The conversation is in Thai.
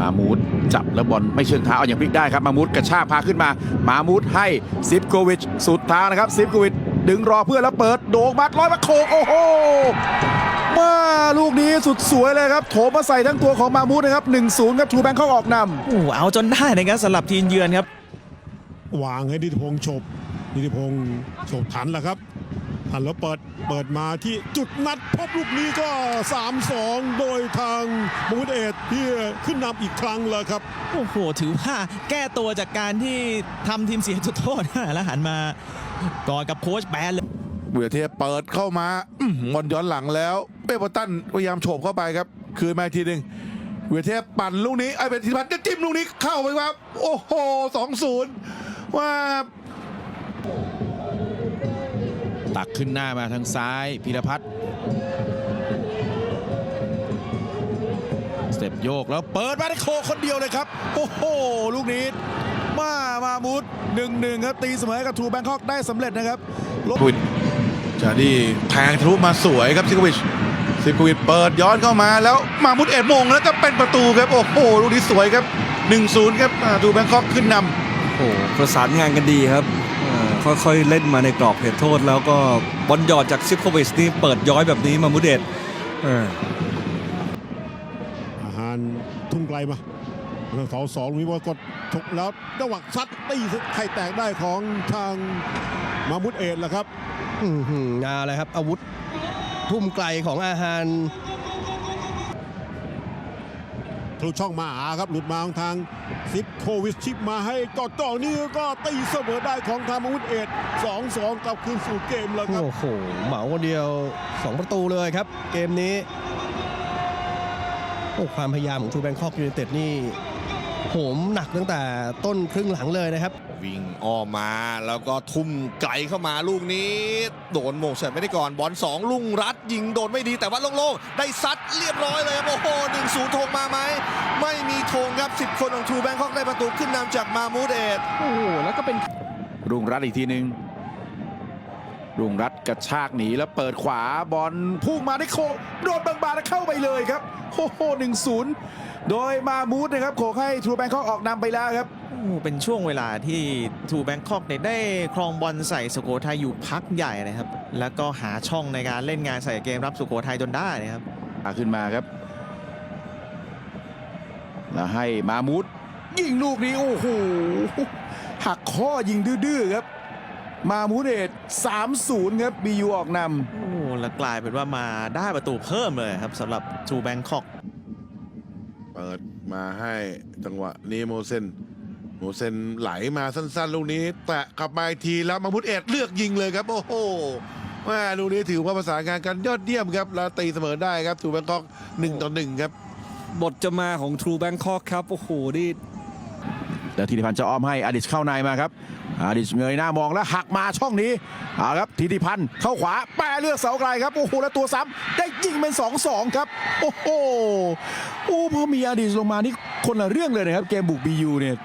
มามูดจับแล้วบอลไม่เชิงเท้าเอาอย่างพลิกได้ครับมามูดกระชากพาขึ้นมา มามูดให้ซิฟโกวิชสุดทางนะครับซิฟโกวิชดึงรอเพื่อนแล้วเปิดโด่งมัดร้อยมาโขกโอ้โหมาลูกนี้สุดสวยเลยครับโถมมาใส่ทั้งตัวของมามูดนะครับ1-0ครับทูแบงคอกออกนำโอ้โหเอาจนได้นะครับสำหรับทีมเยือนครับวางให้ดิติพงษ์ฉบดิติพงษ์ฉบทันแล้วครับทันแล้วเปิด เปิดมาที่จุดนัดพบลูกนี้ก็ 3-2 โดยทางมูดเอตที่ขึ้นนำอีกครั้งแล้วครับ โอ้โห ถือว่าแก้ตัวจากการที่ทำทีมเสียจุดโทษ แล้วหันมากอดกับโค้ชแบนเลยเวียเทพเปิดเข้ามาอื้อหือบอลย้อนหลังแล้วเปเปอร์ตันพยายามโฉบเข้าไปครับ คืนมาอีกทีหนึ่งเวียเทพปั่นลูกนี้ไอ้เป็นธิพัฒน์จะจิ้มลูกนี้เข้าไปครับ โอ้โหสองศูนย์ว่า ตักขึ้นหน้ามาทางซ้ายพีรพัฒน์สเต็ปโยกแล้วเปิดมาได้โคคนเดียวเลยครับ โอ้โห ลูกนี้มามามูดหนึ่งหนึ่งครับ ตีเสมอกับทูแบงคอกได้สำเร็จนะครับลบวินจานี่แทงทะลุมาสวยครับซิโกวิชซิโกวิชเปิดย้อนเข้ามาแล้วมามุดเอ็ดโมงแล้วก็เป็นประตูครับ โอ้โห ลูกนี้สวยครับ 1-0 ครับอ่าดูแบงคอกขึ้นนำโอ้โหประสานงานกันดีครับอ่า ค่อยๆเล่นมาในกรอบเขตโทษ แล้วก็บอลหยอดจากซิฟโควิชนี่เปิดย้อยแบบนี้มามุเดตเอออาหารทุ่งไกลมาทางเสาสองมีบอลกดชกแล้วจังหวะซัดตีไข่แตกได้ของทางมามุดเอตแหละครับอื้อหือเอาเลยครับ อาวุธทุ่มไกลของอาหาร ทะลุช่องมาหาครับหลุดมาของทางซิปโควิชชิปมาให้กอดจ่อนี่ก็ตีเสมอได้ของทางมามุดเอต2-2กลับคืนสู่เกมแล้วครับโอ้โหเหมาคนเดียว 2 ประตูเลยครับ เกมนี้โอ้ความพยายามของทูแบงคอกยูเนเต็ดนี่ โหมหนักตั้งแต่ต้นครึ่งหลังเลยนะครับ วิ่งออกมาแล้วก็ทุ่มไกลเข้ามาลูกนี้ โดนโมงเสร็จไม่ได้ก่อนบอลสองลุงรัดยิงโดนไม่ดีแต่ว่าโล่งๆ ได้ซัดเรียบร้อยเลยครับโอ้โหหนึ่งศูนย์ธงมาไหม ไม่มีธงครับ10คนของทูแบงคอกได้ประตูขึ้นนำจากมามูดเอตโอ้โหแล้วก็เป็นรุ่งรัตน์อีกทีหนึ่ง รุ่งรัตน์กระชากหนีแล้วเปิดขวาบอลพุ่งมาได้โคกโดนบางบาแล้วเข้าไปเลยครับโอ้โหหนึ่งศูนย์โดยมามูดนะครับโขกให้ทูแบงคอกออกนำไปแล้วครับโอ้โหเป็นช่วงเวลาที่ทูแบงคอกเนี่ยได้ครองบอลใส่สุโขทัยอยู่พักใหญ่นะครับ แล้วก็หาช่องในการเล่นงานใส่เกมรับสุโขทัยจนได้นะครับพาขึ้นมาครับแล้วให้มามูดยิงลูกนี้โอ้โหหักข้อยิงดื้อๆครับ มามูดเดช3-0 ครับบียูออกนโอ้โหแล้วกลายเป็นว่ามาได้ประตูเพิ่มเลยครับสำหรับทูแบงคอกเปิดมาให้จังหวะนี้โมเซนโมเซนไหลมาสั้นๆ ลูกนี้ แตะกลับมาอีกทีแล้วมาพุทธเอ็ดเลือกยิงเลยครับ โอ้โหแม่ลูกนี้ถือว่าประสานงานกันยอดเยี่ยมครับ แล้วตีเสมอได้ครับถูกแบงคอกหนึ่งต่อหนึ่งครับ บทจะมาของ True Bangkok ครับ โอ้โห นี่ำ แล้วธีติพันธ์จะอ้อมให้อดิชเข้าในมาครับอดิชเงยหน้ามองแล้วหักมาช่องนี้เอาครับธีติพันธ์เข้าขวาแปะเลือกเสาไกลครับโอ้โหแล้วตัวซ้ำได้ยิงเป็น2-2ครับโอ้โหโอ้พอมีอดิชลงมานี่คนละเรื่องเลยนะครับเกมบุกบียูเนี่ย